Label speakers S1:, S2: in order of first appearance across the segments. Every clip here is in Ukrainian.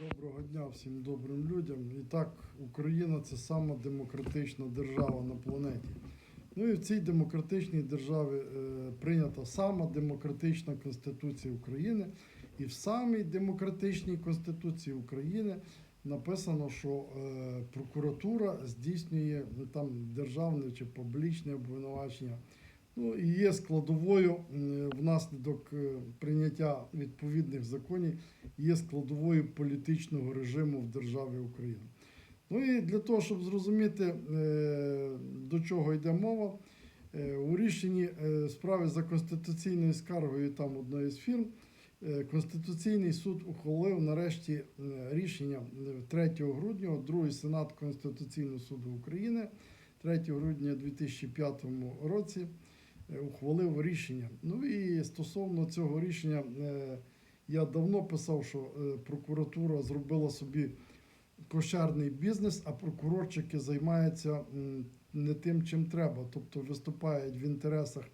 S1: Доброго дня всім добрим людям. І так, Україна це сама демократична держава на планеті. Ну і в цій демократичній державі е, прийнята сама демократична Конституція України. І в самій демократичній Конституції України написано, що е, прокуратура здійснює ну, там державне чи публічне обвинувачення. Ну і є складовою внаслідок е, прийняття відповідних законів є складовою політичного режиму в державі Україна. Ну і для того, щоб зрозуміти, е, до чого йде мова, е, у рішенні справи за конституційною скаргою там одної з фірм. Конституційний суд ухвалив нарешті рішення е, 3 грудня, другий сенат Конституційного суду України 3 грудня 2005 році ухвалив рішення. Ну і стосовно цього рішення е, я давно писав, що е, прокуратура зробила собі кошерний бізнес, а прокурорчики займаються не тим, чим треба, тобто виступають в інтересах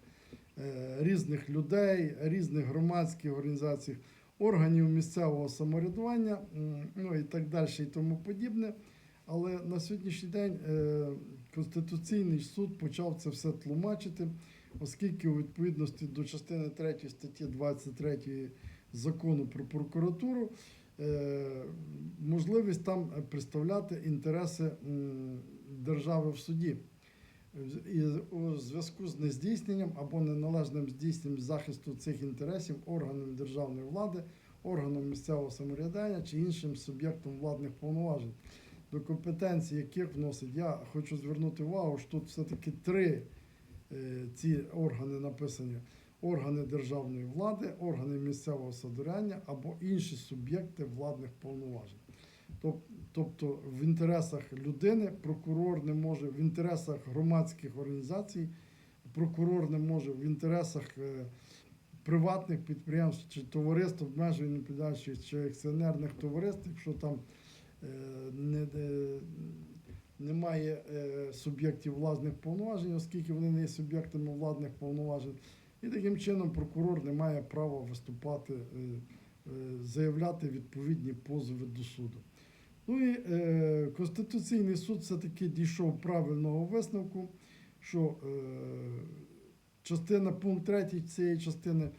S1: е, різних людей, різних громадських організацій, органів місцевого самоврядування, ну і так далі, і тому подібне. Але на сьогоднішній день е, Конституційний суд почав це все тлумачити, оскільки у відповідності до частини 3 статті 23 закону про прокуратуру е, можливість там представляти інтереси держави в суді. І у зв'язку з нездійсненням або неналежним здійсненням захисту цих інтересів органом державної влади, органом місцевого самоврядування чи іншим суб'єктом владних повноважень, до компетенції яких вносить. Я хочу звернути увагу, що тут все-таки три ці органи написані: органи державної влади, органи місцевого самоврядування або інші суб'єкти владних повноважень. Тобто в інтересах людини прокурор не може, в інтересах громадських організацій прокурор не може, в інтересах е, приватних підприємств чи товариств обмеженої відповідальності чи акціонерних товариств, якщо там е, не, е, немає е, суб'єктів владних повноважень, оскільки вони не є суб'єктами владних повноважень. І таким чином прокурор не має права виступати, е, е, заявляти відповідні позови до суду. Ну і Конституційний суд все-таки дійшов правильного висновку, що частина пункт 3 цієї частини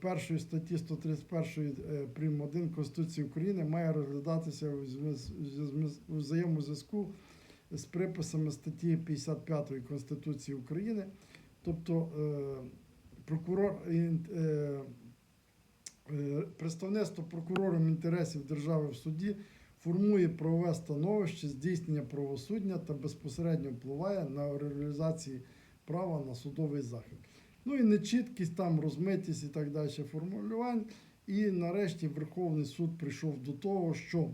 S1: першої статті 131 е, прим. 1 Конституції України має розглядатися у зв'яз- у зв'яз- у взаємозв'язку з приписами статті 55 Конституції України. Тобто е, прокурор е, е, е, представництво прокурором інтересів держави в суді формує правове становище здійснення правосуддя та безпосередньо впливає на реалізацію права на судовий захист. Ну і нечіткість, там розмитість і так далі формулювань. І нарешті Верховний суд прийшов до того, що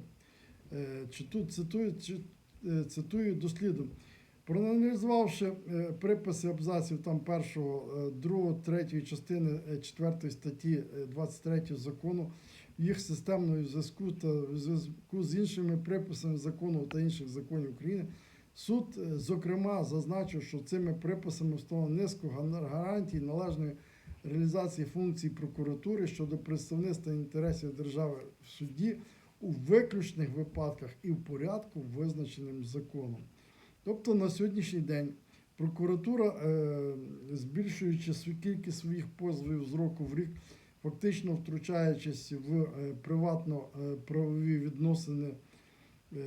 S1: е, чи тут цитую, чи, е, цитую дослідом. Проаналізувавши е, приписи абзаців там першого, другого, третьої частини четвертої статті е, 23 закону, їх системною зв'язку та в зв'язку з іншими приписами закону та інших законів України, суд, е, зокрема, зазначив, що цими приписами встановлено низку гарантій належної реалізації функцій прокуратури щодо представництва інтересів держави в суді у виключних випадках і в порядку, визначеним законом. Тобто на сьогоднішній день прокуратура, е, збільшуючи кількість своїх позовів з року в рік, фактично втручаючись в е, приватно-правові відносини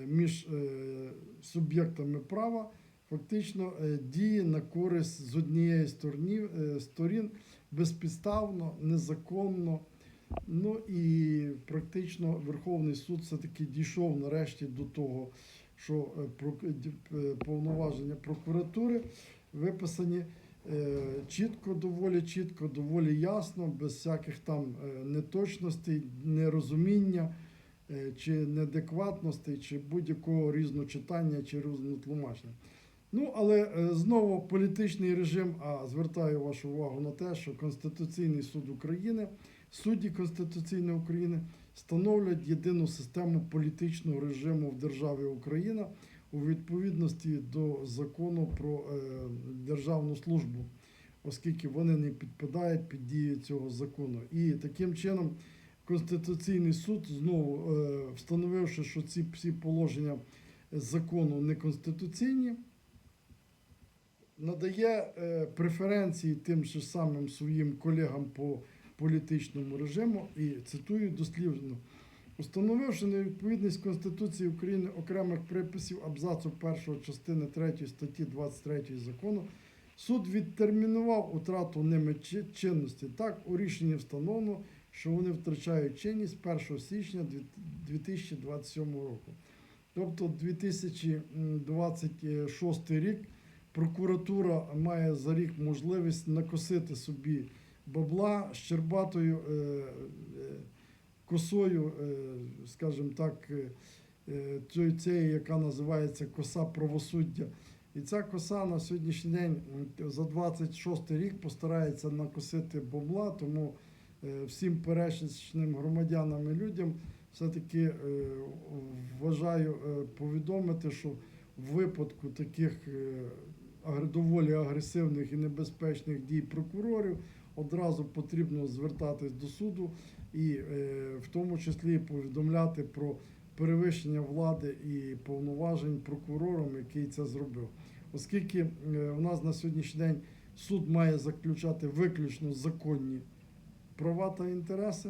S1: між е, суб'єктами права, фактично е, діє на користь з однієї сторони, е, сторін безпідставно, незаконно. Ну і практично Верховний суд все-таки дійшов нарешті до того, що е, е, повноваження прокуратури виписані е, чітко, доволі чітко, доволі ясно, без всяких там е, неточностей, нерозуміння е, чи неадекватностей, чи будь-якого різночитання чи різнотлумачення. Ну, але е, знову політичний режим, а звертаю вашу увагу на те, що Конституційний суд України, судді Конституційної України становлять єдину систему політичного режиму в державі Україна у відповідності до закону про е, державну службу, оскільки вони не підпадають під дію цього закону. І таким чином Конституційний суд знову е, встановивши, що ці всі положення закону неконституційні, надає е, преференції тим же самим своїм колегам по політичному режиму і цитую дослівно. Установивши невідповідність Конституції України окремих приписів абзацу 1 частини 3 статті 23 закону, суд відтермінував утрату ними чинності. Так, у рішенні встановлено, що вони втрачають чинність 1 січня 2027 року. Тобто 2026 рік прокуратура має за рік можливість накосити собі бабла щербатою е, е, косою, е, скажімо так, цієї, яка називається коса правосуддя. І ця коса на сьогоднішній день за 26 рік постарається накосити бабла, тому всім пересічним громадянам і людям все-таки е, вважаю е, повідомити, що в випадку таких е, доволі агресивних і небезпечних дій прокурорів одразу потрібно звертатись до суду і е, в тому числі повідомляти про перевищення влади і повноважень прокурором, який це зробив. Оскільки е, у нас на сьогоднішній день суд має заключати виключно законні права та інтереси.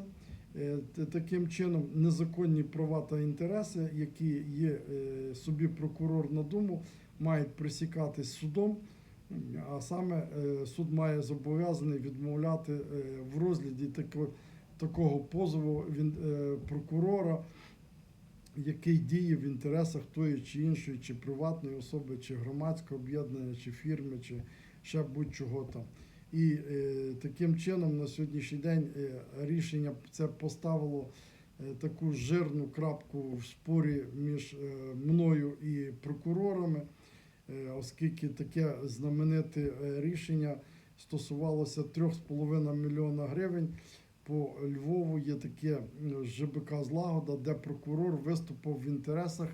S1: Е, Таким чином, незаконні права та інтереси, які є е, собі прокурор надумав, мають присікатись судом. А саме е, суд має зобов'язаний відмовляти в розгляді такого позову прокурора, який діє в інтересах тої чи іншої, чи приватної особи, чи громадського об'єднання, чи фірми, чи ще будь-чого там. І е, таким чином на сьогоднішній день е, рішення це поставило е, таку жирну крапку в спорі між мною і прокурорами, оскільки таке знамените рішення стосувалося 3,5 мільйона гривень. По Львову є таке ЖБК Злагода, де прокурор виступив в інтересах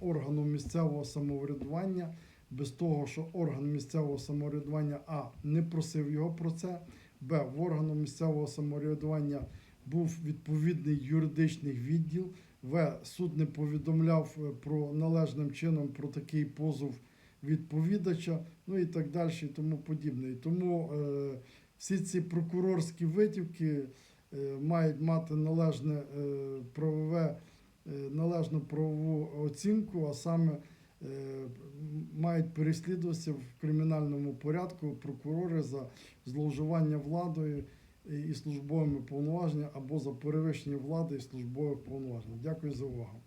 S1: органу місцевого самоврядування без того, що орган місцевого самоврядування А не просив його про це, Б. В органу місцевого самоврядування був відповідний юридичний відділ, В. Суд не повідомляв е, про належним чином про такий позов відповідача, ну і так далі, і тому подібне. І тому е, всі ці прокурорські витівки е, мають мати належне е, правове, е, належну правову оцінку, а саме мають переслідуватися в кримінальному порядку прокурори за зловживання владою і- і службовими повноваженнями або за перевищення влади і службових повноважень. Дякую за увагу.